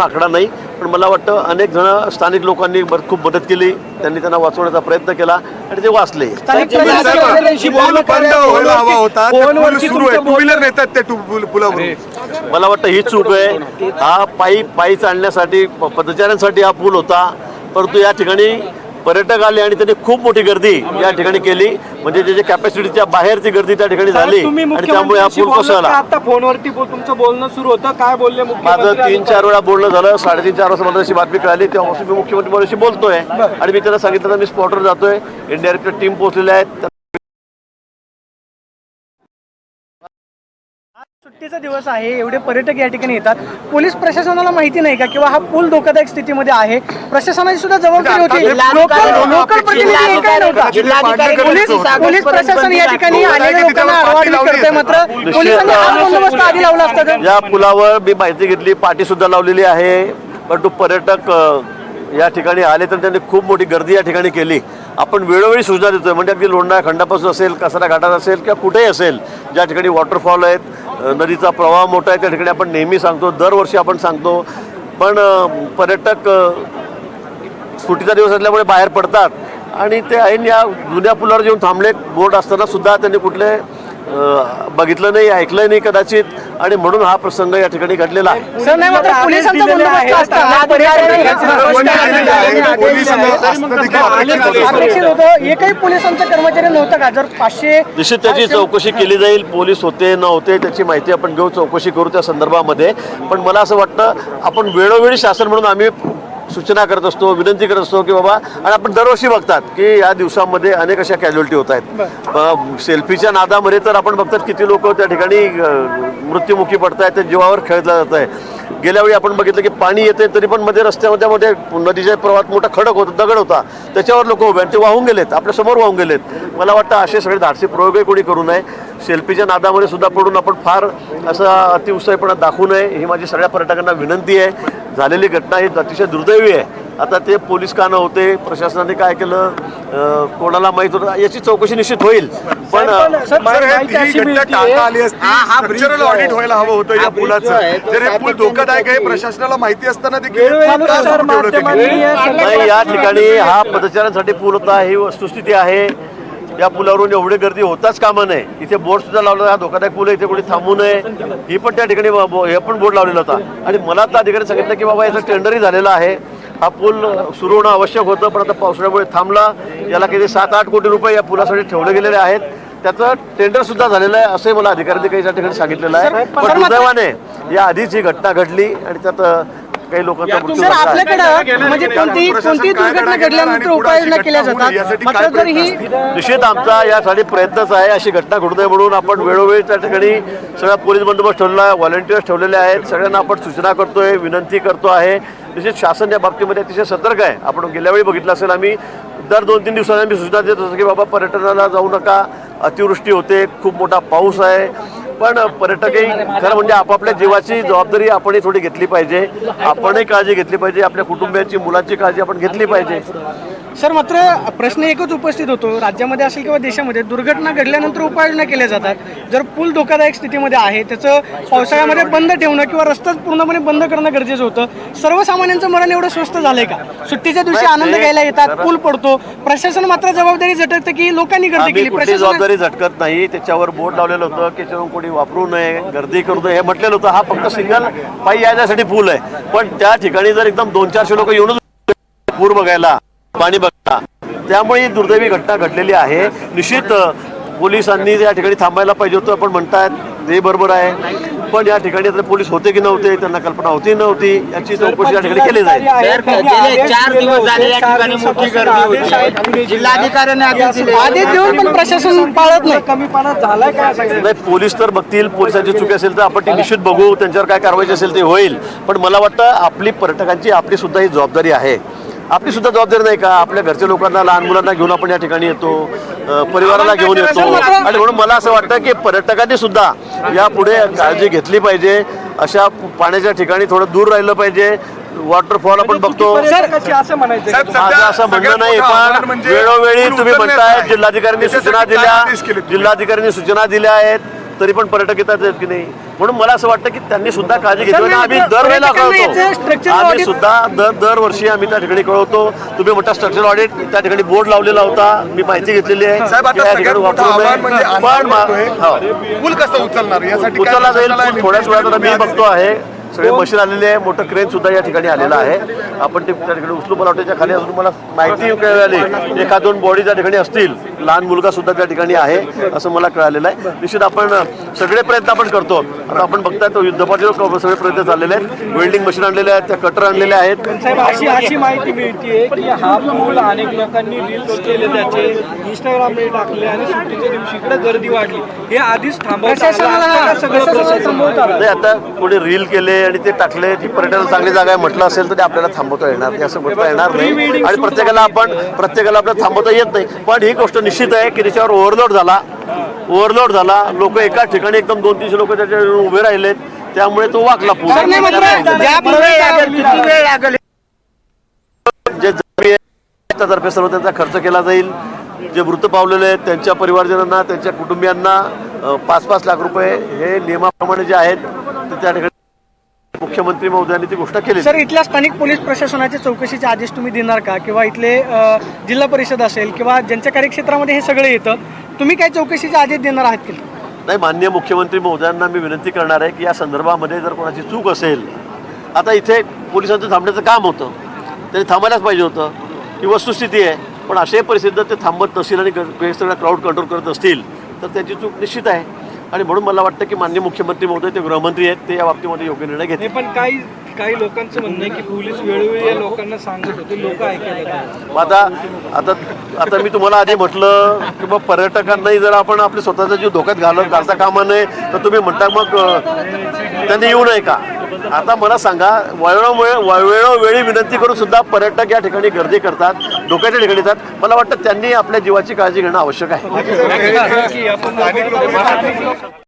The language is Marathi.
आकडा नाही पण मला वाटतं अनेक जण स्थानिक लोकांनी खूप मदत केली त्यांनी त्यांना वाचवण्याचा प्रयत्न केला आणि ते वाचले. मला वाटतं ही चूक आहे. हा पायी पायी चालण्यासाठी पदचाऱ्यांसाठी हा पूल होता. परंतु या ठिकाणी पर्यटक आले आणि त्यांनी खूप मोठी गर्दी या ठिकाणी केली. म्हणजे त्याच्या कॅपॅसिटीच्या बाहेरची गर्दी त्या ठिकाणी झाली. आणि त्यामुळे हा पूल कोसळला? आता फोनवरती बोल- तुमचं बोलणं सुरू होतं? काय बोलले माझं तीन चार वेळा बोलणं झालं. साडेतीन चार वाजता मला अशी बातमी कळाली. तेव्हापासून मी मुख्यमंत्री बोलतोय. आणि मी त्यांना सांगितलं मी स्पॉटवर जातोय. एनडीआरएफच्या टीम पोहोचलेल्या आहेत. सुट्टीचा दिवस आहे एवढे पर्यटक या ठिकाणी येतात. पोलीस प्रशासनाला माहिती नाही का किंवा हा पूल धोकादायक स्थितीमध्ये आहे? प्रशासनाची सुद्धा जबाबदारी होती. लोकल लोकल प्रतिनिधी एकही नव्हता. पोलीस पोलीस प्रशासन या ठिकाणी लोकांना मात्र पोलिसांनी हा बंदोबस्त आधी लावला असता या पुलावर मी माहिती घेतली पाठी सुद्धा लावलेली आहे. परंतु पर्यटक या ठिकाणी आले तर त्यांनी खूप मोठी गर्दी या ठिकाणी केली. आपण वेळोवेळी सूचना देतोय. म्हणजे अगदी लोंढा खंडापासून असेल कसारा घाटात असेल किंवा कुठेही असेल ज्या ठिकाणी वॉटरफॉल आहेत नदीचा प्रवाह मोठा आहे. त्या ठिकाणी आपण नेहमी सांगतो दरवर्षी आपण सांगतो. पण पर्यटक सुट्टीचा दिवस असल्यामुळे बाहेर पडतात. आणि ते ऐन या जुन्या पुलावर येऊन थांबले बोट असताना सुद्धा त्यांनी कुठले बघितलं नाही ऐकलं नाही कदाचित. आणि म्हणून हा प्रसंग या ठिकाणी घडलेला आहे. नव्हता निश्चित त्याची चौकशी केली जाईल. पोलीस होते न होते त्याची माहिती आपण घेऊ चौकशी करू त्या संदर्भामध्ये. पण मला असं वाटतं आपण वेळोवेळी शासन म्हणून आम्ही सूचना करत असतो विनंती करत असतो की बाबा आणि आपण दरवर्षी बघतात की या दिवसामध्ये अनेक अशा कॅज्युअलिटी होत आहेत. सेल्फीच्या नादामध्ये तर आपण बघतात किती लोक त्या ठिकाणी मृत्युमुखी पडत आहेत ते जीवावर खेळलं जात आहे गेल्या वेळी आपण बघितलं की पाणी येते तरी पण मध्ये रस्त्यामध्ये मध्ये नदीच्या प्रवाहात मोठा खडक होता दगड होता. त्याच्यावर लोक उभे आणि ते वाहून गेलेत. आपल्यासमोर वाहून गेलेत. मला वाटतं असे सगळे धाडसी प्रयोगही कोणी करू नये. सेल्फीच्या नादामध्ये सुद्धा पडून आपण फार असा अतिउत्साहीपणा दाखवू नये. ही माझी सगळ्या पर्यटकांना विनंती आहे. झालेली घटना ही अतिशय दुर्दैवी आहे. आता ते पोलीस का नव्हते प्रशासनाने काय केलं? कोणाला माहीत होतं याची चौकशी निश्चित होईल. पण सर, ऑडिट व्हायला हवं होतं या पुलाचं. जर हे पूल धोकादायक आहे प्रशासनाला माहिती असताना देखील का सुरू ठेवलं त्यांनी? नाही या ठिकाणी हा पदचाऱ्यांसाठी पूल होता ही वस्तुस्थिती आहे. या पुलावरून एवढी गर्दी होताच कामा नये इथे बोर्ड सुद्धा लावला हा धोकादायक पूल आहे इथे कोणी थांबू नये. ही पण त्या ठिकाणी ब- ब- हे पण बोर्ड लावलेला होता. आणि मला तर अधिकारी सांगितलं की बाबा याचं टेंडरही झालेलं आहे. हा पूल सुरू होणं आवश्यक होतं पण आता पावसाळ्यामुळे थांबला. याला किती सात आठ कोटी रुपये या पुलासाठी ठेवले गेलेले आहेत. त्याचं टेंडर सुद्धा झालेलं आहे असंही मला अधिकाऱ्यांनी काही त्या ठिकाणी सांगितलेलं आहे. पण दुर्दैवाने या आधीच ही घटना घडली आणि त्यात काही लोकांचा मृत्यू सर झाला. आहे. आपल्याकडे म्हणजे कोणतीही कोणतीही दुर्घटना घडल्यानंतर उपाययोजना केल्या जातात मात्र जर ही निश्चित आमचा यासाठी प्रयत्नच आहे अशी घटना घडू नये म्हणून आपण वेळोवेळी त्या ठिकाणी सगळा पोलीस बंदोबस्त ठेवलेला आहे व्हॉलेंटियर्स ठेवलेले आहेत. सगळ्यांना आपण सूचना करतोय विनंती करतो आहे. निश्चित शासन या बाबतीमध्ये अतिशय सतर्क आहे. आपण गेल्या वेळी बघितलं असेल आम्ही दर दोन तीन दिवसांनी आम्ही सूचना देत असतो की बाबा पर्यटनाला जाऊ नका. अतिवृष्टी होते खूप मोठा पाऊस आहे. पण पर्यटकही खरं म्हणजे आपापल्या जीवाची जबाबदारी आपणही थोडी घेतली पाहिजे. आपणही काळजी घेतली पाहिजे. आपल्या कुटुंबियांची मुलांची काळजी आपण घेतली पाहिजे. सर मात्र प्रश्न एकच उपस्थित होतो. राज्यामध्ये असेल किंवा देशामध्ये दुर्घटना घडल्यानंतर उपाययोजना केल्या जातात. जर पूल धोकादायक स्थितीमध्ये आहे त्याचं पावसाळ्यामध्ये बंद ठेवणं किंवा रस्ताच पूर्णपणे बंद करणं गरजेचं होतं. सर्वसामान्यांचं मरण एवढं स्वस्त झालंय का? सुट्टीच्या दिवशी आनंद घ्यायला येतात पूल पडतो. प्रशासन मात्र जबाबदारी झटकतं की लोकांनी गर्दी केली. कुठली जबाबदारी झटकत नाही. त्याच्यावर बोर्ड लावलेलं होतं की त्याच्यावरून कोणी वापरू नये गर्दी करू नये हे म्हटलेलं होतं. हा फक्त सिंगल पायी यायसाठी पूल आहे. पण त्या ठिकाणी जर एकदम दोन चारशे लोक येऊनच पूर बघायला. पाणी बघायला त्यामुळे ही दुर्दैवी घटना घडलेली आहे. निश्चित पोलिसांनी त्या ठिकाणी थांबायला पाहिजे होतं पण म्हणतायत ते बरोबर आहे. पण या ठिकाणी आता पोलीस होते की नव्हते त्यांना कल्पना होती नव्हती याची चौकशी या ठिकाणी केली जाईल. गेले चार दिवस झाले या ठिकाणी मोठी गर्दी होती. जिल्हाधिकाऱ्यांनी आदेश दिले आदेश देऊन पण प्रशासन पाळत नाही. कमीपणा झालाय काय नाही पोलीस तर बघतील पोलिसांची चुकी असेल तर आपण ती निश्चित बघू त्यांच्यावर काय कारवाई असेल ते होईल. पण मला वाटतं आपली पर्यटकांची आपली सुद्धा ही जबाबदारी आहे. आपली सुद्धा जबाबदारी नाही का? आपल्या घरच्या लोकांना लहान मुलांना घेऊन आपण या ठिकाणी येतो परिवाराला घेऊन येतो. आणि म्हणून मला असं वाटतं की पर्यटकांनी सुद्धा यापुढे काळजी घेतली पाहिजे. अशा पाण्याच्या ठिकाणी थोडं दूर राहिलं पाहिजे. वॉटरफॉल आपण बघतो. असं म्हणणं नाही पण म्हणजे वेळोवेळी तुम्ही म्हणताय आहे. जिल्हाधिकाऱ्यांनी सूचना दिल्या? जिल्हाधिकाऱ्यांनी सूचना दिल्या आहेत. तरी पण पर्यटक येतात आहेत की नाही? म्हणून मला असं वाटतं की त्यांनी सुद्धा काळजी घेतली. आम्ही दरवेळेला कळवतो आम्ही सुद्धा दर दरवर्षी आम्ही त्या ठिकाणी कळवतो. तुम्ही मोठा स्ट्रक्चर ऑडिट त्या ठिकाणी बोर्ड लावलेला होता. मी माहिती घेतलेली आहे. म्हणजे. पण हो. उचलला जाईल. थोड्याच वेळात मी बघतो आहे. सगळे मशीन आलेले आहे. मोठं क्रेन सुद्धा या ठिकाणी आलेलं आहे. आपण ते त्या ठिकाणी उचलू मला वाटतं खाली अजून मला माहिती कळाली एका दोन बॉडी त्या ठिकाणी असतील लहान मुलगा सुद्धा त्या ठिकाणी आहे असं मला कळालेलं आहे. निश्चित आपण सगळे प्रयत्न आपण करतो. आता आपण बघताय तो युद्धपातळीवर सगळे प्रयत्न चाललेले आहेत. वेल्डिंग मशीन आणलेले आहेत त्या कटर आणलेले आहेत. अशी अशी माहिती मिळते की हा पूल अनेक लोकांनी रील्स केले त्याचे इंस्टाग्रामला टाकले आणि सुट्टीच्या दिवशी इकडे गर्दी वाढली. हे आधीच थांबवता आलं. प्रशासनाला आता सगळं प्रशासनाला प्रशासन थांबवता आलं. नाही आता कोणी रील केले आणि ते टाकले ती पर्यटन चांगली जागा आहे म्हटलं असेल तर ते आपल्याला थांबवता येणार नाही असं म्हणता येणार नाही. आणि प्रत्येकाला आपण प्रत्येकाला आपल्याला थांबवता येत नाही. पण ही गोष्ट निश्चित आहे की त्याच्यावर ओव्हरलोड झाला. ओव्हरलोड झाला. लोक एका ठिकाणी एकदम दोन तीनशे लोक त्याच्या उभे राहिलेत. त्यामुळे तो वाकला पूल सर, नाही मात्र ज्या वेळ लागेल किती वेळ लागेल? जे जखमी आहेत त्यातर्फे सर्व त्यांचा खर्च केला जाईल. जे मृत पावलेले आहेत त्यांच्या परिवारजनांना त्यांच्या कुटुंबियांना पाच पाच लाख रुपये हे नियमाप्रमाणे जे आहेत ते त्या ठिकाणी मुख्यमंत्री महोदयांनी ती घोषणा केली सर इथल्या स्थानिक पोलीस प्रशासनाच्या चौकशीचे आदेश तुम्ही देणार का? किंवा इथले जिल्हा परिषद असेल किंवा ज्यांच्या कार्यक्षेत्रामध्ये हे सगळं येतं तुम्ही काय चौकशीचे आदेश देणार आहात की नाही? माननीय मुख्यमंत्री महोदयांना मी विनंती करणार आहे की या संदर्भामध्ये जर कोणाची चूक असेल आता इथे पोलिसांचं थांबण्याचं काम होतं. त्यांनी थांबायलाच पाहिजे होतं. ही वस्तुस्थिती आहे. पण अशाही परिस्थितीत ते थांबत नसतील आणि क्राऊड कंट्रोल करत असतील तर त्याची चूक निश्चित आहे. आणि म्हणून मला वाटतं की माननीय मुख्यमंत्री महोदय ते गृहमंत्री आहेत ते या बाबतीमध्ये योग्य निर्णय घेतील. पण काही काही लोकांचं म्हणणं आहे की पोलीस वेळोवेळी या लोकांना सांगत होते लोक ऐकायला आता आता आता मी तुम्हाला आधी म्हटलं की मग पर्यटकांनाही जर आपण आपले स्वतःचा जीव धोक्यात घालत घालता कामा नये तर तुम्ही म्हणता मग त्यांनी येऊ नये का? आता मला सांगा वेळोवेळ वेळोवेळी विनंती करून सुद्धा पर्यटक या ठिकाणी गर्दी करतात. धोक्याच्या ठिकाणी येतात. मला वाटतं त्यांनी आपल्या जीवाची काळजी घेणं आवश्यक आहे.